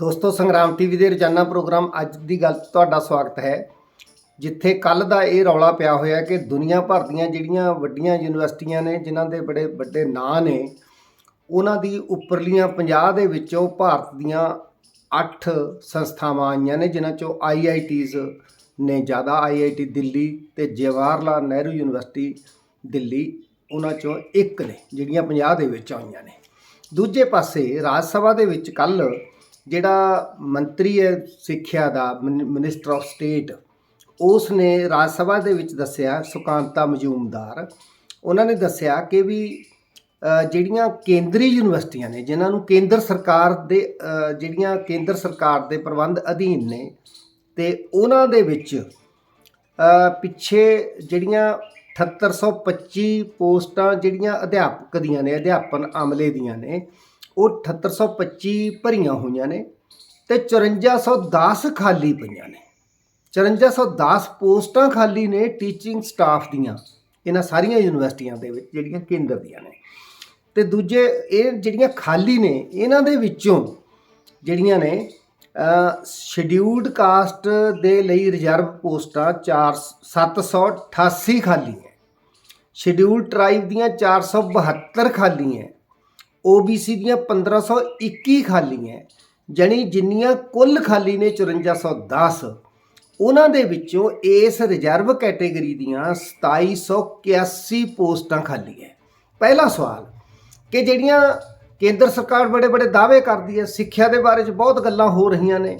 ਦੋਸਤੋ, ਸੰਗਰਾਮ ਟੀਵੀ ਦੇ ਰੋਜ਼ਾਨਾ ਪ੍ਰੋਗਰਾਮ ਅੱਜ ਦੀ ਗੱਲ 'ਚ ਤੁਹਾਡਾ ਸਵਾਗਤ ਹੈ। ਜਿੱਥੇ ਕੱਲ ਦਾ ਇਹ ਰੌਲਾ ਪਿਆ ਹੋਇਆ ਕਿ ਦੁਨੀਆ ਭਰ ਦੀਆਂ ਜਿਹੜੀਆਂ ਵੱਡੀਆਂ ਯੂਨੀਵਰਸਿਟੀਆਂ ਨੇ, ਜਿਨ੍ਹਾਂ ਦੇ ਬੜੇ ਵੱਡੇ ਨਾਂ ਨੇ, ਉਹਨਾਂ ਦੀ ਉੱਪਰਲੀਆਂ 50 ਦੇ ਵਿੱਚੋਂ ਭਾਰਤ ਦੀਆਂ 8 ਸੰਸਥਾਵਾਂ ਆਈਆਂ ਨੇ, ਜਿਨ੍ਹਾਂ ਚੋਂ ਆਈਆਈਟੀਜ਼ ਨੇ ਜ਼ਿਆਦਾ। ਆਈਆਈਟੀ ਦਿੱਲੀ ਤੇ ਜਵਾਹਰ ਲਾਲ ਨਹਿਰੂ ਯੂਨੀਵਰਸਿਟੀ ਦਿੱਲੀ, ਉਹਨਾਂ ਚੋਂ ਇੱਕ ਨੇ, ਜਿਹੜੀਆਂ 50 ਦੇ ਵਿੱਚ ਆਈਆਂ ਨੇ। ਦੂਜੇ ਪਾਸੇ ਰਾਜ ਸਭਾ ਦੇ ਵਿੱਚ ਕੱਲ ਜਿਹੜਾ ਮੰਤਰੀ ਹੈ ਸਿੱਖਿਆ ਦਾ ਮਿਨਿਸਟਰ ਆਫ ਸਟੇਟ ਉਸ ਨੇ ਰਾਜ ਸਭਾ ਦੇ ਵਿੱਚ ਦੱਸਿਆ, ਸੁਕਾਂਤਾ ਮਜੂਮਦਾਰ, ਉਹਨਾਂ ਨੇ ਦੱਸਿਆ ਕਿ ਵੀ ਜਿਹੜੀਆਂ ਕੇਂਦਰੀ ਯੂਨੀਵਰਸਿਟੀਆਂ ਨੇ, ਜਿਨ੍ਹਾਂ ਨੂੰ ਕੇਂਦਰ ਸਰਕਾਰ ਦੇ ਜਿਹੜੀਆਂ ਕੇਂਦਰ ਸਰਕਾਰ ਦੇ ਪ੍ਰਬੰਧ ਅਧੀਨ ਨੇ, ਤੇ ਉਹਨਾਂ ਦੇ ਵਿੱਚ ਪਿੱਛੇ ਜਿਹੜੀਆਂ 7825 ਪੋਸਟਾਂ ਜਿਹੜੀਆਂ ਅਧਿਆਪਕ ਦੀਆਂ ਨੇ, ਅਧਿਆਪਨ ਅਮਲੇ ਦੀਆਂ ਨੇ ਉਹ 7825 ਭਰੀਆਂ ਹੋਈਆਂ ਨੇ ਤੇ 5410 ਖਾਲੀ ਪਈਆਂ ਨੇ। 5410 ਪੋਸਟਾਂ ਖਾਲੀ ਨੇ ਟੀਚਿੰਗ ਸਟਾਫ ਦੀਆਂ, ਇਹਨਾਂ ਸਾਰੀਆਂ ਯੂਨੀਵਰਸਿਟੀਆਂ ਦੇ ਵਿੱਚ ਜਿਹੜੀਆਂ ਕੇਂਦਰ ਦੀਆਂ ਨੇ। ਤੇ ਦੂਜੇ ਇਹ ਜਿਹੜੀਆਂ ਖਾਲੀ ਨੇ, ਇਹਨਾਂ ਦੇ ਵਿੱਚੋਂ ਜਿਹੜੀਆਂ ਨੇ ਸ਼ਡਿਊਲਡ ਕਾਸਟ ਦੇ ਲਈ ਰਿਜ਼ਰਵ ਪੋਸਟਾਂ 4 788 ਖਾਲੀ ਹੈ ਸ਼ਡਿਊਲ ਟ੍ਰਾਈਬ ਦੀਆਂ 472 ਖਾਲੀ ਹੈ OBC ਦੀਆਂ 1521 ਖਾਲੀ ਹੈ, ਜਣੀ ਜਿੰਨੀਆਂ ਕੁੱਲ ਖਾਲੀ ਨੇ 5410 ਉਹਨਾਂ ਦੇ ਵਿੱਚੋਂ ਇਸ ਰਿਜ਼ਰਵ ਕੈਟੇਗਰੀ ਦੀਆਂ 2781 ਪੋਸਟਾਂ ਖਾਲੀ ਹੈ। ਪਹਿਲਾ ਸਵਾਲ, ਕਿ ਜਿਹੜੀਆਂ ਕੇਂਦਰ ਸਰਕਾਰ ਬੜੇ ਬੜੇ ਦਾਅਵੇ ਕਰਦੀ ਹੈ, ਸਿੱਖਿਆ ਦੇ ਬਾਰੇ 'ਚ ਬਹੁਤ ਗੱਲਾਂ ਹੋ ਰਹੀਆਂ ਨੇ,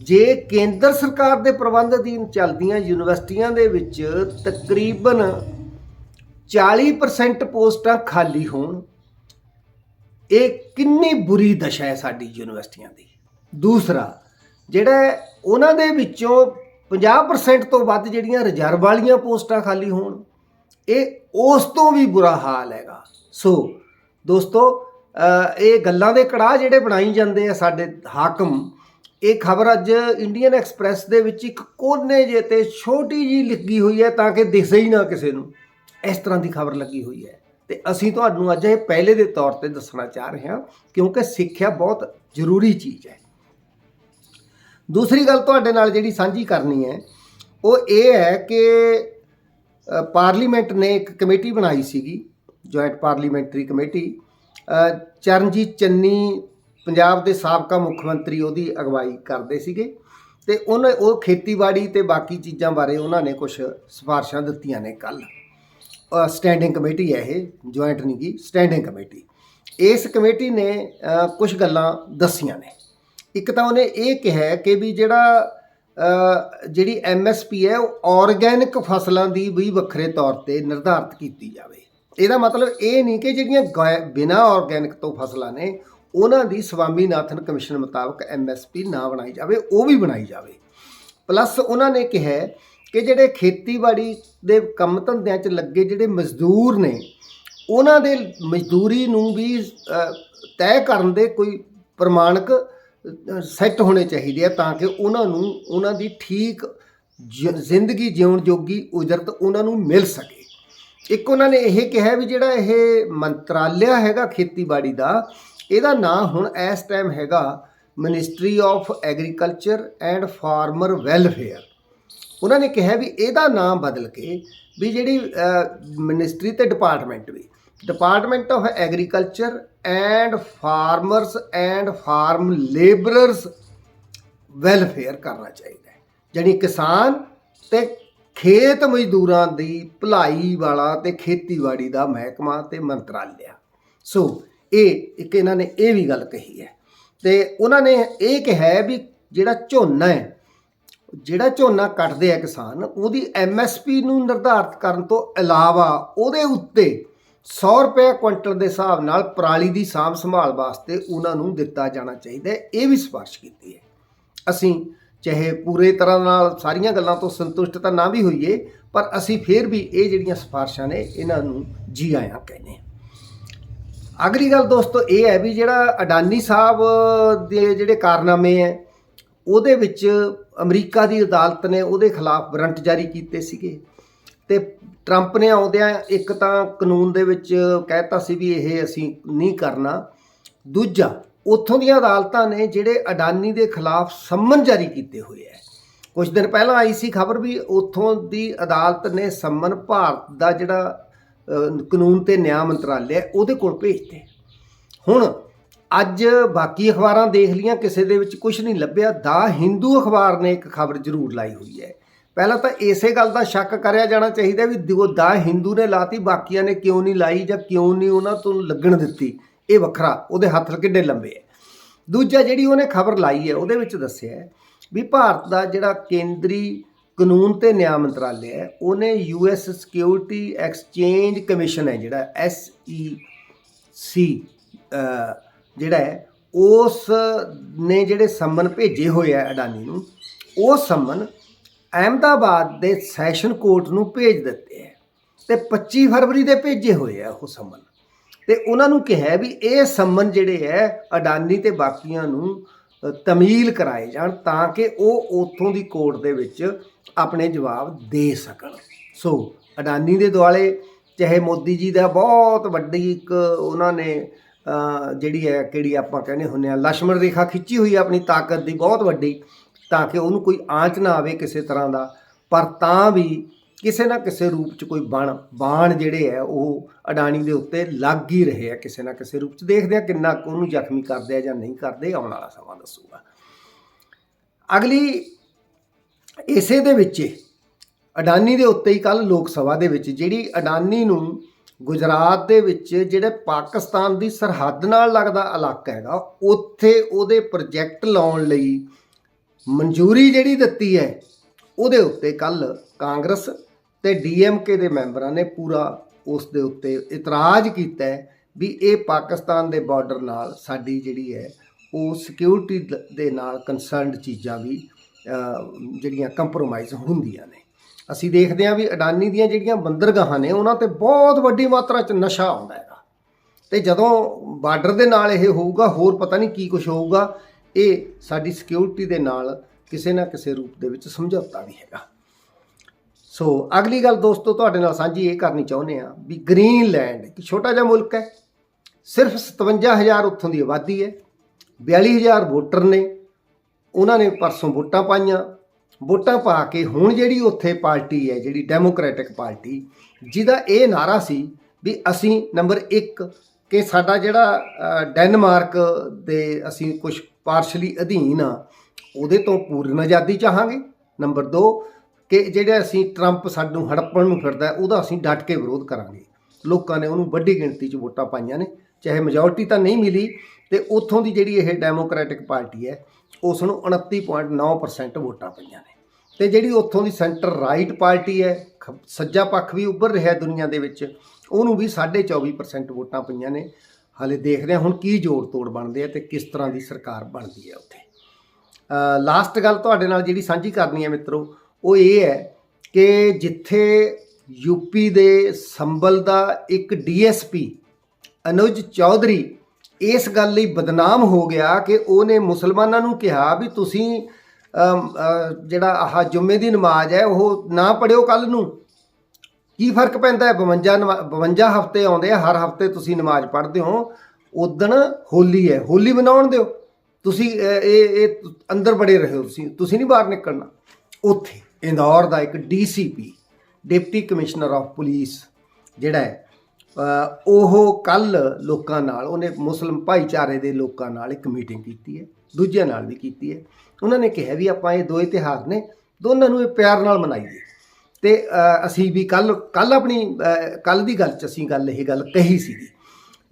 ਜੇ ਕੇਂਦਰ ਸਰਕਾਰ ਦੇ ਪ੍ਰਬੰਧ ਅਧੀਨ ਚੱਲਦੀਆਂ ਯੂਨੀਵਰਸਿਟੀਆਂ ਦੇ ਵਿੱਚ ਤਕਰੀਬਨ 40% ਪੋਸਟਾਂ ਖਾਲੀ ਹੋਣ ਇਹ ਕਿੰਨੀ ਬੁਰੀ ਦਸ਼ਾ ਹੈ ਸਾਡੀ ਯੂਨੀਵਰਸਿਟੀਆਂ ਦੀ। ਦੂਸਰਾ, ਜਿਹੜਾ ਉਹਨਾਂ ਦੇ ਵਿੱਚੋਂ 50% ਤੋਂ ਵੱਧ ਜਿਹੜੀਆਂ ਰਿਜ਼ਰਵ ਵਾਲੀਆਂ ਪੋਸਟਾਂ ਖਾਲੀ ਹੋਣ, ਇਹ ਉਸ ਤੋਂ ਵੀ ਬੁਰਾ ਹਾਲ ਹੈਗਾ। ਸੋ, ਦੋਸਤੋ ਇਹ ਗੱਲਾਂ ਦੇ ਕੜਾਹ ਜਿਹੜੇ ਬਣਾਈ ਜਾਂਦੇ ਆ ਸਾਡੇ ਹਾਕਮ, ਇਹ ਖਬਰ ਅੱਜ ਇੰਡੀਅਨ ਐਕਸਪ੍ਰੈਸ ਦੇ ਵਿੱਚ ਇੱਕ ਕੋਨੇ ਜੇ ਤੇ ਛੋਟੀ ਜੀ ਲਿਖੀ ਹੋਈ ਹੈ ਤਾਂ ਕਿ ਦਿਸੇ ਹੀ ਨਾ ਕਿਸੇ ਨੂੰ। ਇਸ ਤਰ੍ਹਾਂ ਦੀ ਖਬਰ ਲੱਗੀ ਹੋਈ ਹੈ। ਤੇ ਅਸੀਂ ਤੁਹਾਨੂੰ ਅੱਜ ਇਹ ਪਹਿਲੇ ਦੇ ਤੌਰ ਤੇ ਦੱਸਣਾ ਚਾਹ ਰਹੇ ਹਾਂ, ਕਿਉਂਕਿ ਸਿੱਖਿਆ ਬਹੁਤ ਜ਼ਰੂਰੀ ਚੀਜ਼ ਹੈ। ਦੂਸਰੀ ਗੱਲ ਤੁਹਾਡੇ ਨਾਲ ਜਿਹੜੀ ਸਾਂਝੀ ਕਰਨੀ ਹੈ, ਉਹ ਇਹ ਹੈ ਕਿ ਪਾਰਲੀਮੈਂਟ ਨੇ ਇੱਕ ਕਮੇਟੀ ਬਣਾਈ ਸੀਗੀ, joint parliamentary committee. Charanjit Channi Punjab ਦੇ ਸਾਬਕਾ ਮੁੱਖ ਮੰਤਰੀ ਉਹਦੀ ਅਗਵਾਈ ਕਰਦੇ ਸੀਗੇ, ਤੇ ਉਹਨੇ ਉਹ ਖੇਤੀਬਾੜੀ ਤੇ ਬਾਕੀ ਚੀਜ਼ਾਂ ਬਾਰੇ ਉਹਨਾਂ ਨੇ ਕੁਝ ਸਿਫਾਰਸ਼ਾਂ ਦਿੱਤੀਆਂ ਨੇ ਕੱਲ ਸਟੈਂਡਿੰਗ ਕਮੇਟੀ ਹੈ ਇਹ ਜੁਆਇੰਟ ਨਹੀਂ ਗੀ ਸਟੈਂਡਿੰਗ ਕਮੇਟੀ ਇਸ ਕਮੇਟੀ ਨੇ ਕੁਝ ਗੱਲਾਂ ਦੱਸੀਆਂ ਨੇ। ਇੱਕ ਤਾਂ ਉਹਨੇ ਇਹ ਕਿਹਾ ਕਿ ਵੀ ਜਿਹੜਾ ਅ, ਜਿਹੜੀ ਐਮਐਸਪੀ ਹੈ ਉਹ ਆਰਗੈਨਿਕ ਫਸਲਾਂ ਦੀ ਵੀ ਵੱਖਰੇ ਤੌਰ ਤੇ ਨਿਰਧਾਰਤ ਕੀਤੀ ਜਾਵੇ। ਇਹਦਾ ਮਤਲਬ ਇਹ ਨਹੀਂ ਕਿ ਜਿਹੜੀਆਂ ਗੈ- ਬਿਨਾਂ ਆਰਗੈਨਿਕ ਤੋਂ ਫਸਲਾਂ ਨੇ ਉਹਨਾਂ ਦੀ ਸਵਾਮੀਨਾਥਨ ਕਮਿਸ਼ਨ ਮੁਤਾਬਕ ਐਮਐਸਪੀ ਨਾ ਬਣਾਈ ਜਾਵੇ ਉਹ ਵੀ ਬਣਾਈ ਜਾਵੇ। ਪਲੱਸ ਉਹਨਾਂ ਨੇ ਕਿਹਾ ਕਿ ਜਿਹੜੇ ਖੇਤੀਬਾੜੀ ਦੇ ਕੰਮ ਧੰਦਿਆਂ 'ਚ ਲੱਗੇ ਜਿਹੜੇ ਮਜ਼ਦੂਰ ਨੇ, ਉਹਨਾਂ ਦੇ ਮਜ਼ਦੂਰੀ ਨੂੰ ਵੀ ਤੈਅ ਕਰਨ ਦੇ ਕੋਈ ਪ੍ਰਮਾਣਕ ਸੈੱਟ ਹੋਣੇ ਚਾਹੀਦੇ ਆ ਤਾਂ ਕਿ ਉਹਨਾਂ ਨੂੰ, ਉਹਨਾਂ ਦੀ ਠੀਕ ਜ- ਜ਼ਿੰਦਗੀ ਜਿਉਣ ਜੋਗੀ ਉਜਰਤ ਉਹਨਾਂ ਨੂੰ ਮਿਲ ਸਕੇ। ਇੱਕ ਉਹਨਾਂ ਨੇ ਇਹ ਕਿਹਾ ਵੀ ਜਿਹੜਾ ਇਹ ਮੰਤਰਾਲਿਆ ਹੈਗਾ ਖੇਤੀਬਾੜੀ ਦਾ, ਇਹਦਾ ਨਾਂ ਹੁਣ ਇਸ ਟਾਈਮ ਹੈਗਾ ministry of agriculture and farmer welfare ਉਹਨਾਂ ਨੇ ਕਿਹਾ ਵੀ ਇਹਦਾ ਨਾਮ ਬਦਲ ਕੇ ਵੀ ਜਿਹੜੀ ਮਿਨਿਸਟਰੀ ਤੇ department we. Department of agriculture and farmers and farm labourers welfare ਕਰਨਾ ਚਾਹੀਦਾ ਹੈ। ਜਾਣੀ ਕਿਸਾਨ ਤੇ ਖੇਤ ਮਜ਼ਦੂਰਾਂ ਦੀ ਭਲਾਈ ਵਾਲਾ ਤੇ ਖੇਤੀਬਾੜੀ ਦਾ ਮਹਿਕਮਾ ਤੇ ਮੰਤਰਾਲਿਆ। ਸੋ ਇਹ ਇੱਕ ਇਹਨਾਂ ਨੇ ਇਹ ਵੀ ਗੱਲ ਕਹੀ ਹੈ। ਤੇ ਉਹਨਾਂ ਨੇ ਇਹ ਕਿਹਾ ਵੀ ਜਿਹੜਾ ਝੋਨਾ ਹੈ ਜਿਹੜਾ ਝੋਨਾ ਕੱਟਦੇ ਆ ਕਿਸਾਨ, ਉਹਦੀ ਐਮਐਸਪੀ ਨੂੰ ਨਿਰਧਾਰਤ ਕਰਨ ਤੋਂ ਇਲਾਵਾ ਉਹਦੇ ਉੱਤੇ 100 ਰੁਪਏ ਕੁਇੰਟਲ ਦੇ ਹਿਸਾਬ ਨਾਲ ਪਰਾਲੀ ਦੀ ਸਾਂਭ ਸੰਭਾਲ ਵਾਸਤੇ ਉਹਨਾਂ ਨੂੰ ਦਿੱਤਾ ਜਾਣਾ ਚਾਹੀਦਾ ਹੈ। ਇਹ ਵੀ ਸਿਫਾਰਿਸ਼ ਕੀਤੀ ਹੈ। ਅਸੀਂ ਚਾਹੇ ਪੂਰੇ ਤਰ੍ਹਾਂ ਨਾਲ ਸਾਰੀਆਂ ਗੱਲਾਂ ਤੋਂ ਸੰਤੁਸ਼ਟ ਤਾਂ ਨਾ ਵੀ ਹੋਈਏ, ਪਰ ਅਸੀਂ ਫੇਰ ਵੀ ਇਹ ਜਿਹੜੀਆਂ ਸਿਫਾਰਿਸ਼ਾਂ ਨੇ, ਇਹਨਾਂ ਨੂੰ ਜੀ ਆਇਆਂ ਕਹਿੰਦੇ ਹਾਂ। ਅਗਲੀ ਗੱਲ ਦੋਸਤੋ, ਇਹ ਹੈ ਵੀ ਜਿਹੜਾ ਅਡਾਨੀ ਸਾਹਿਬ ਦੇ ਜਿਹੜੇ ਕਾਰਨਾਮੇ ਹੈ ਉਹਦੇ ਵਿੱਚ ਅਮਰੀਕਾ ਦੀ ਅਦਾਲਤ ਨੇ ਉਹਦੇ ਖਿਲਾਫ ਵਾਰੰਟ ਜਾਰੀ ਕੀਤੇ ਸੀਗੇ। ਤੇ ਟਰੰਪ ਨੇ ਆਉਂਦਿਆਂ ਇੱਕ ਤਾਂ ਕਾਨੂੰਨ ਦੇ ਵਿੱਚ ਕਹਿਤਾ ਸੀ ਵੀ ਇਹ ਅਸੀਂ ਨਹੀਂ ਕਰਨਾ। ਦੂਜਾ, ਉੱਥੋਂ ਦੀਆਂ ਅਦਾਲਤਾਂ ਨੇ ਜਿਹੜੇ ਅਡਾਨੀ ਦੇ ਖਿਲਾਫ ਸੰਮਨ ਜਾਰੀ ਕੀਤੇ ਹੋਏ ਹੈ ਕੁਝ ਦਿਨ ਪਹਿਲਾਂ ਆਈ ਸੀ ਖਬਰ ਵੀ ਉੱਥੋਂ ਦੀ ਅਦਾਲਤ ਨੇ ਸੰਮਨ ਭਾਰਤ ਦਾ ਜਿਹੜਾ ਕਾਨੂੰਨ ਤੇ ਨਿਆਂ ਮੰਤਰਾਲੇ ਹੈ ਉਹਦੇ ਕੋਲ ਭੇਜਤੇ। ਹੁਣ ਅੱਜ ਬਾਕੀ ਅਖਬਾਰਾਂ ਦੇਖ ਲੀਆਂ ਕਿਸੇ ਦੇ ਵਿੱਚ ਕੁਝ ਨਹੀਂ ਲੱਭਿਆ, ਦਾ ਹਿੰਦੂ ਅਖਬਾਰ ਨੇ ਇੱਕ ਖਬਰ ਜ਼ਰੂਰ ਲਾਈ ਹੋਈ ਹੈ। ਪਹਿਲਾਂ ਤਾਂ ਇਸੇ ਗੱਲ ਦਾ ਸ਼ੱਕ ਕਰਿਆ ਜਾਣਾ ਚਾਹੀਦਾ ਵੀ ਦਿਓ ਦਾ ਹਿੰਦੂ ਨੇ ਲਾਤੀ, ਬਾਕੀਆਂ ਨੇ ਕਿਉਂ ਨਹੀਂ ਲਾਈ ਜਾਂ ਕਿਉਂ ਨਹੀਂ ਉਹਨਾਂ ਤੋਂ ਲੱਗਣ ਦਿੱਤੀ? ਇਹ ਵੱਖਰਾ, ਉਹਦੇ ਹੱਥ ਕਿੱਡੇ ਲੰਬੇ ਹੈ। ਦੂਜਾ ਜਿਹੜੀ ਉਹਨੇ ਖਬਰ ਲਾਈ ਹੈ, ਉਹਦੇ ਵਿੱਚ ਦੱਸਿਆ ਵੀ ਭਾਰਤ ਦਾ ਜਿਹੜਾ ਕੇਂਦਰੀ ਕਾਨੂੰਨ ਤੇ ਨਿਆਂ ਮੰਤਰਾਲੇ ਹੈ, ਉਹਨੇ ਯੂਐਸ ਸਿਕਿਉਰਿਟੀ ਐਕਸਚੇਂਜ ਕਮਿਸ਼ਨ ਹੈ ਜਿਹੜਾ ਐਸ ਈ ਸੀ ਜਿਹੜਾ ਹੈ, ਉਸ ਨੇ ਜਿਹੜੇ ਸੰਮਨ ਭੇਜੇ ਹੋਏ ਆ ਅਡਾਨੀ ਨੂੰ, ਉਹ ਸੰਮਨ ਅਹਿਮਦਾਬਾਦ ਦੇ ਸੈਸ਼ਨ ਕੋਰਟ ਨੂੰ ਭੇਜ ਦਿੱਤੇ ਹੈ ਤੇ 25 ਫਰਵਰੀ ਦੇ ਭੇਜੇ ਹੋਏ ਆ ਉਹ ਸੰਮਨ। ਤੇ ਉਹਨਾਂ ਨੂੰ ਕਿਹਾ ਵੀ ਇਹ ਸੰਮਨ ਜਿਹੜੇ ਹੈ, ਅਡਾਨੀ ਤੇ ਬਾਕੀਆਂ ਨੂੰ ਤਮੀਲ ਕਰਾਏ ਜਾਣ ਤਾਂ ਕਿ ਉਹ ਉਥੋਂ ਦੀ ਕੋਰਟ ਦੇ ਵਿੱਚ ਆਪਣੇ ਜਵਾਬ ਦੇ ਸਕਣ। ਸੋ, ਅਡਾਨੀ ਦੇ ਦੁਆਲੇ ਚਾਹੇ ਮੋਦੀ ਜੀ ਦਾ ਬਹੁਤ ਵੱਡੀ ਇੱਕ ਉਹਨਾਂ ਨੇ ਜਿਹੜੀ ਹੈ, ਕਿਹੜੀ ਆਪਾਂ ਕਹਿੰਦੇ ਹੁੰਨੇ ਆ ਲక్ష్ਮਣ ਰੇਖਾ ਖਿੱਚੀ ਹੋਈ ਹੈ ਆਪਣੀ ਤਾਕਤ ਦੀ, ਬਹੁਤ ਵੱਡੀ, ਤਾਂ ਕਿ ਉਹਨੂੰ ਕੋਈ ਆਂਚ ਨਾ ਆਵੇ ਕਿਸੇ ਤਰ੍ਹਾਂ ਦਾ। ਪਰ ਤਾਂ ਵੀ ਕਿਸੇ ਨਾ ਕਿਸੇ ਰੂਪ 'ਚ ਕੋਈ ਬਾਣ ਬਾਣ ਜਿਹੜੇ ਹੈ, ਉਹ ਅਡਾਣੀ ਦੇ ਉੱਤੇ ਲੱਗ ਹੀ ਰਹੇ ਆ ਕਿਸੇ ਨਾ ਕਿਸੇ ਰੂਪ 'ਚ। ਦੇਖਦੇ ਆ ਕਿੰਨਾ ਕੁ ਉਹਨੂੰ ਜ਼ਖਮੀ ਕਰਦੇ ਆ ਜਾਂ ਨਹੀਂ ਕਰਦੇ, ਆਉਣ ਵਾਲਾ ਸਮਾਂ ਦੱਸੂਗਾ। ਅਗਲੀ, ਇਸੇ ਦੇ ਵਿੱਚ ਅਡਾਨੀ ਦੇ ਉੱਤੇ ਹੀ ਕੱਲ ਲੋਕ ਸਭਾ ਦੇ ਵਿੱਚ, ਜਿਹੜੀ ਅਡਾਨੀ ਨੂੰ ਗੁਜਰਾਤ ਦੇ ਵਿੱਚ ਜਿਹੜੇ ਪਾਕਿਸਤਾਨ ਦੀ ਸਰਹੱਦ ਨਾਲ ਲੱਗਦਾ ਇਲਾਕਾ ਹੈਗਾ, ਉੱਥੇ ਉਹਦੇ ਪ੍ਰੋਜੈਕਟ ਲਾਉਣ ਲਈ ਮਨਜ਼ੂਰੀ ਜਿਹੜੀ ਦਿੱਤੀ ਹੈ, ਉਹਦੇ ਉੱਤੇ ਕੱਲ ਕਾਂਗਰਸ ਤੇ ਡੀਐਮਕੇ ਦੇ ਮੈਂਬਰਾਂ ਨੇ ਪੂਰਾ ਉਸ ਦੇ ਉੱਤੇ ਇਤਰਾਜ਼ ਕੀਤਾ ਵੀ ਇਹ ਪਾਕਿਸਤਾਨ ਦੇ ਬਾਰਡਰ ਨਾਲ ਸਾਡੀ ਜਿਹੜੀ ਹੈ, ਉਹ ਸਿਕਿਉਰਿਟੀ ਦੇ ਨਾਲ ਕੰਸਰਨਡ ਚੀਜ਼ਾਂ ਵੀ ਜਿਹੜੀਆਂ ਕੰਪਰੋਮਾਈਜ਼ ਹੁੰਦੀਆਂ ਨੇ। ਅਸੀਂ ਦੇਖਦੇ ਹਾਂ ਵੀ ਅਡਾਨੀ ਦੀਆਂ ਜਿਹੜੀਆਂ ਬੰਦਰਗਾਹਾਂ ਨੇ ਉਹਨਾਂ ਤੇ ਬਹੁਤ ਵੱਡੀ ਮਾਤਰਾ 'ਚ ਨਸ਼ਾ ਆਉਂਦਾ ਹੈਗਾ। ਤੇ ਜਦੋਂ ਬਾਰਡਰ ਦੇ ਨਾਲ ਇਹ ਹੋਊਗਾ, ਹੋਰ ਪਤਾ ਨਹੀਂ ਕੀ ਕੁਝ ਹੋਊਗਾ, ਇਹ ਸਾਡੀ ਸਿਕਿਉਰਿਟੀ ਦੇ ਨਾਲ ਕਿਸੇ ਨਾ ਕਿਸੇ ਰੂਪ ਦੇ ਵਿੱਚ ਸਮਝੌਤਾ ਵੀ ਹੈਗਾ। ਸੋ ਅਗਲੀ ਗੱਲ ਦੋਸਤੋ, ਤੁਹਾਡੇ ਨਾਲ ਸਾਂਝੀ ਇਹ ਕਰਨੀ ਚਾਹੁੰਦੇ ਆ ਵੀ ਗ੍ਰੀਨਲੈਂਡ ਇੱਕ ਛੋਟਾ ਜਿਹਾ ਮੁਲਕ ਹੈ। ਸਿਰਫ 57000 ਉੱਥੋਂ ਦੀ ਆਬਾਦੀ ਹੈ 42000 ਵੋਟਰ ਨੇ, ਉਹਨਾਂ ਨੇ ਪਰਸੋਂ ਵੋਟਾਂ ਪਾਈਆਂ ਵੋਟਾਂ ਪਾ ਕੇ ਹੁਣ ਜਿਹੜੀ ਉੱਥੇ ਪਾਰਟੀ ਹੈ, ਜਿਹੜੀ ਡੈਮੋਕ੍ਰੈਟਿਕ ਪਾਰਟੀ, ਜਿਹਦਾ ਇਹ ਨਾਰਾ ਸੀ ਵੀ ਅਸੀਂ ਨੰਬਰ 1 ਕਿ ਸਾਡਾ ਜਿਹੜਾ ਡੈਨਮਾਰਕ ਦੇ ਅਸੀਂ ਕੁਝ ਪਾਰਸ਼ਲੀ ਅਧੀਨ ਆ, ਉਹਦੇ ਤੋਂ ਪੂਰਨ ਆਜ਼ਾਦੀ ਚਾਹਾਂਗੇ। ਨੰਬਰ 2 ਕਿ ਜਿਹੜੇ ਅਸੀਂ ਟਰੰਪ ਸਾਨੂੰ ਹੜੱਪਣ ਨੂੰ ਫਿਰਦਾ, ਉਹਦਾ ਅਸੀਂ ਡਟ ਕੇ ਵਿਰੋਧ ਕਰਾਂਗੇ। ਲੋਕਾਂ ਨੇ ਉਹਨੂੰ ਵੱਡੀ ਗਿਣਤੀ 'ਚ ਵੋਟਾਂ ਪਾਈਆਂ ਨੇ, ਚਾਹੇ ਮੈਜੋਰਟੀ ਤਾਂ ਨਹੀਂ ਮਿਲੀ, ਤੇ ਉੱਥੋਂ ਦੀ ਜਿਹੜੀ ਇਹ ਡੈਮੋਕ੍ਰੈਟਿਕ ਪਾਰਟੀ ਹੈ ਉਸ ਨੂੰ 29.9% ਵੋਟਾਂ ਪਈਆਂ ਨੇ। ਤੇ ਜਿਹੜੀ ਉੱਥੋਂ ਦੀ ਸੈਂਟਰ ਰਾਈਟ ਪਾਰਟੀ ਹੈ, ਖ- ਸੱਜਾ ਪੱਖ ਵੀ ਉੱਭਰ ਰਿਹਾ ਦੁਨੀਆ ਦੇ ਵਿੱਚ, ਉਹਨੂੰ ਵੀ 24.5% ਵੋਟਾਂ ਪਈਆਂ ਨੇ। ਹਾਲੇ ਦੇਖਦੇ ਹਾਂ ਹੁਣ ਕੀ ਜੋੜ ਤੋੜ ਬਣਦੇ ਆ ਤੇ ਕਿਸ ਤਰ੍ਹਾਂ ਦੀ ਸਰਕਾਰ ਬਣਦੀ ਹੈ ਉੱਥੇ। ਲਾਸਟ ਗੱਲ ਤੁਹਾਡੇ ਨਾਲ ਜਿਹੜੀ ਸਾਂਝੀ ਕਰਨੀ ਹੈ ਮਿੱਤਰੋ, ਉਹ ਇਹ ਹੈ ਕਿ ਜਿੱਥੇ ਯੂਪੀ ਦੇ ਸੰਬਲ ਦਾ ਇੱਕ ਡੀਐਸਪੀ ਅਨੁਜ ਚੌਧਰੀ ਇਸ ਗੱਲ ਲਈ ਬਦਨਾਮ ਹੋ ਗਿਆ ਕਿ ਉਹਨੇ ਮੁਸਲਮਾਨਾਂ ਨੂੰ ਕਿਹਾ ਵੀ ਤੁਸੀਂ ਜਿਹੜਾ ਆਹ ਜੁਮੇ ਦੀ ਨਮਾਜ਼ ਹੈ, ਉਹ ਨਾ ਪੜਿਓ ਕੱਲ ਨੂੰ। ਕੀ ਫ਼ਰਕ ਪੈਂਦਾ ਹੈ? 52 ਨਮਾ- 52 ਹਫ਼ਤੇ ਆਉਂਦੇ ਆ, ਹਰ ਹਫ਼ਤੇ ਤੁਸੀਂ ਨਮਾਜ਼ ਪੜ੍ਹਦੇ ਹੋ। ਉਦਣ ਹੋਲੀ ਹੈ। ਹੋਲੀ ਮਨਾਉਣ ਦਿਓ। ਤੁਸੀਂ ਇਹ ਇਹ ਅੰਦਰ ਬੜੇ ਰਹੇ ਹੋ ਤੁਸੀਂ। ਤੁਸੀਂ ਨਹੀਂ ਬਾਹਰ ਨਿਕਲਣਾ। ਉੱਥੇ ਇੰਦੌਰ ਦਾ ਇੱਕ DCP, deputy commissioner of police ਜਿਹੜਾ ਹੈ ਉਹ ਕੱਲ ਲੋਕਾਂ ਨਾਲ, ਉਹਨੇ ਮੁਸਲਮ ਭਾਈਚਾਰੇ ਦੇ ਲੋਕਾਂ ਨਾਲ ਇੱਕ ਮੀਟਿੰਗ ਕੀਤੀ ਹੈ, ਦੂਜਿਆਂ ਨਾਲ ਵੀ ਕੀਤੀ ਹੈ। ਉਹਨਾਂ ਨੇ ਕਿਹਾ ਵੀ ਆਪਾਂ ਇਹ ਦੋਏ ਤਿਉਹਾਰ ਨੇ, ਦੋਨਾਂ ਨੂੰ ਇਹ ਪਿਆਰ ਨਾਲ ਮਨਾਈਏ। ਤੇ ਅਸੀਂ ਵੀ ਕੱਲ ਕੱਲ ਆਪਣੀ ਕੱਲ ਦੀ ਗੱਲ ਚ ਅਸੀਂ ਗੱਲ, ਇਹ ਗੱਲ ਕਹੀ ਸੀਗੀ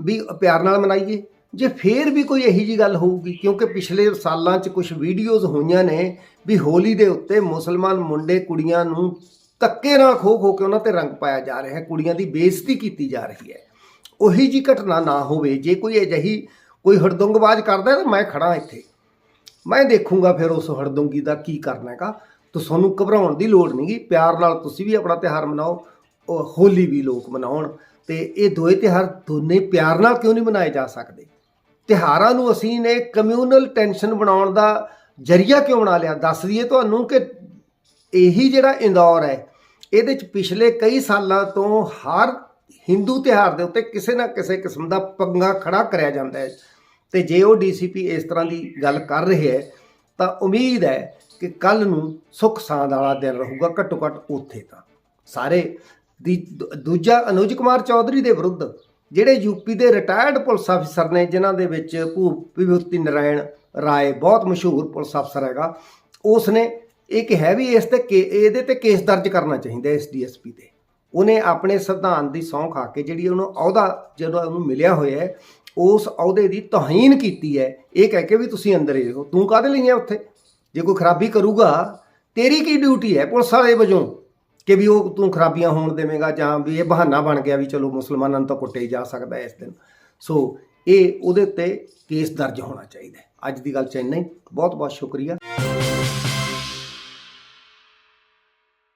ਵੀ ਪਿਆਰ ਨਾਲ ਮਨਾਈਏ। ਜੇ ਫੇਰ ਵੀ ਕੋਈ ਇਹੀ ਜੀ ਗੱਲ ਹੋਊਗੀ, ਕਿਉਂਕਿ ਪਿਛਲੇ ਸਾਲਾਂ 'ਚ ਕੁਝ ਵੀਡੀਓਜ਼ ਹੋਈਆਂ ਨੇ ਵੀ ਹੋਲੀ ਦੇ ਉੱਤੇ ਮੁਸਲਮਾਨ ਮੁੰਡੇ ਕੁੜੀਆਂ ਨੂੰ ਧੱਕੇ ਨਾਲ ਖੋ ਖੋ ਕੇ ਉਹਨਾਂ ਤੇ ਰੰਗ ਪਾਇਆ ਜਾ ਰਿਹਾ ਹੈ, ਕੁੜੀਆਂ ਦੀ ਬੇਇੱਜ਼ਤੀ ਕੀਤੀ ਜਾ ਰਹੀ ਹੈ। ਉਹੀ ਜੀ ਘਟਨਾ ਨਾ ਹੋਵੇ, ਜੇ ਕੋਈ ਅਜਿਹੀ ਕੋਈ ਹੜਦੁੰਗਬਾਜ਼ ਕਰਦਾ ਤਾਂ ਮੈਂ ਖੜਾ ਇੱਥੇ। ਮੈਂ ਦੇਖੂੰਗਾ ਫਿਰ ਉਸ ਹੜਦੁੰਗੀ ਦਾ ਕੀ ਕਰਨਾ ਹੈਗਾ। ਤਾਂ ਤੁਹਾਨੂੰ ਘਬਰਾਉਣ ਦੀ ਲੋੜ ਨਹੀਂਗੀ ਪਿਆਰ ਨਾਲ ਤੁਸੀਂ ਵੀ ਆਪਣਾ ਤਿਉਹਾਰ ਮਨਾਓ ਹੋਲੀ ਵੀ ਲੋਕ ਮਨਾਉਣ। ਤੇ ਇਹ ਦੋਏ ਤਿਉਹਾਰ ਦੋਨੇ ਪਿਆਰ ਨਾਲ ਕਿਉਂ ਨਹੀਂ ਮਨਾਏ ਜਾ ਸਕਦੇ? ਤਿਉਹਾਰਾਂ ਨੂੰ ਅਸੀਂ ਨੇ ਕਮਿਊਨਲ ਟੈਂਸ਼ਨ ਬਣਾਉਣ ਦਾ ਜਰੀਆ ਕਿਉਂ ਬਣਾ ਲਿਆ? ਦੱਸ ਦਈਏ ਤੁਹਾਨੂੰ ਕਿ ਇਹੀ ਜਿਹੜਾ ਇੰਦੌਰ ਹੈ, ਇਹਦੇ ਚ ਪਿਛਲੇ ਕਈ ਸਾਲਾਂ ਤੋਂ ਹਰ ਹਿੰਦੂ ਤਿਉਹਾਰ ਦੇ ਉੱਤੇ ਕਿਸੇ ਨਾ ਕਿਸੇ ਕਿਸਮ ਦਾ ਪੰਗਾ ਖੜਾ ਕਰਿਆ ਜਾਂਦਾ ਹੈ। ਤੇ ਜੇ ਉਹ ਡੀਸੀਪੀ ਇਸ ਤਰ੍ਹਾਂ ਦੀ ਗੱਲ ਕਰ ਰਿਹਾ ਹੈ, ਤਾਂ ਉਮੀਦ ਹੈ ਕਿ ਕੱਲ ਨੂੰ ਸੁੱਖ ਸਾਂਦ ਵਾਲਾ ਦਿਨ ਰਹੂਗਾ ਘੱਟੋ ਘੱਟ ਉੱਥੇ ਤਾਂ। ਸਾਰੇ ਦੀ ਦੂਜਾ ਅਨੁਜ ਕੁਮਾਰ ਚੌਧਰੀ ਦੇ ਵਿਰੁੱਧ ਜਿਹੜੇ ਯੂਪੀ ਦੇ ਰਿਟਾਇਰਡ ਪੁਲਿਸ ਅਫਸਰ ਨੇ, ਜਿਨ੍ਹਾਂ ਦੇ ਵਿੱਚ ਭੂਪ ਵਿਭੂਤੀ ਨਰਾਇਣ ਰਾਏ ਬਹੁਤ ਮਸ਼ਹੂਰ ਪੁਲਿਸ ਅਫਸਰ ਹੈਗਾ ਉਸ ਨੇ ਇਹ ਕਿਹਾ ਵੀ ਇਸ ਤੇ ਕੇ- ਇਹਦੇ ਤੇ ਕੇਸ ਦਰਜ ਕਰਨਾ ਚਾਹੀਦਾ ਇਸ ਡੀਐਸਪੀ ਤੇ। ਉਹਨੇ ਆਪਣੇ ਸੰਵਿਧਾਨ ਦੀ ਸਹੁੰ ਖਾ ਕੇ ਜਿਹੜੀ ਉਹਨੂੰ ਅਹੁਦਾ ਜਦੋਂ ਉਹਨੂੰ ਮਿਲਿਆ ਹੋਇਆ ਹੈ, ਉਸ ਅਹੁਦੇ ਦੀ ਤੋਹੀਨ ਕੀਤੀ ਹੈ। ਇਹ ਕਹਿ ਕੇ ਵੀ ਤੁਸੀਂ ਅੰਦਰ ਹੀ ਰਹੋ। ਤੂੰ ਕਾਹਦੇ ਲਈ ਹੈ ਉੱਥੇ? ਜੇ ਕੋਈ ਖਰਾਬੀ ਕਰੂਗਾ, ਤੇਰੀ ਕੀ ਡਿਊਟੀ ਹੈ ਪੁਲਿਸ ਵਾਲੇ ਵਜੋਂ? ਕਿ ਵੀ ਉਹ ਤੂੰ ਖਰਾਬੀਆਂ ਹੋਣ ਦੇਵੇਂਗਾ ਜਾਂ ਵੀ ਇਹ ਬਹਾਨਾ ਬਣ ਗਿਆ ਵੀ ਚਲੋ ਮੁਸਲਮਾਨਾਂ ਨੂੰ ਤਾਂ ਕੁੱਟੇ ਹੀ ਜਾ ਸਕਦਾ ਇਸ ਦਿਨ। ਸੋ ਇਹ ਉਹਦੇ ਉੱਤੇ ਕੇਸ ਦਰਜ ਹੋਣਾ ਚਾਹੀਦਾ ਅੱਜ ਦੀ ਗੱਲ ਚ ਇੰਨਾ ਹੀ। ਬਹੁਤ ਬਹੁਤ ਸ਼ੁਕਰੀਆ।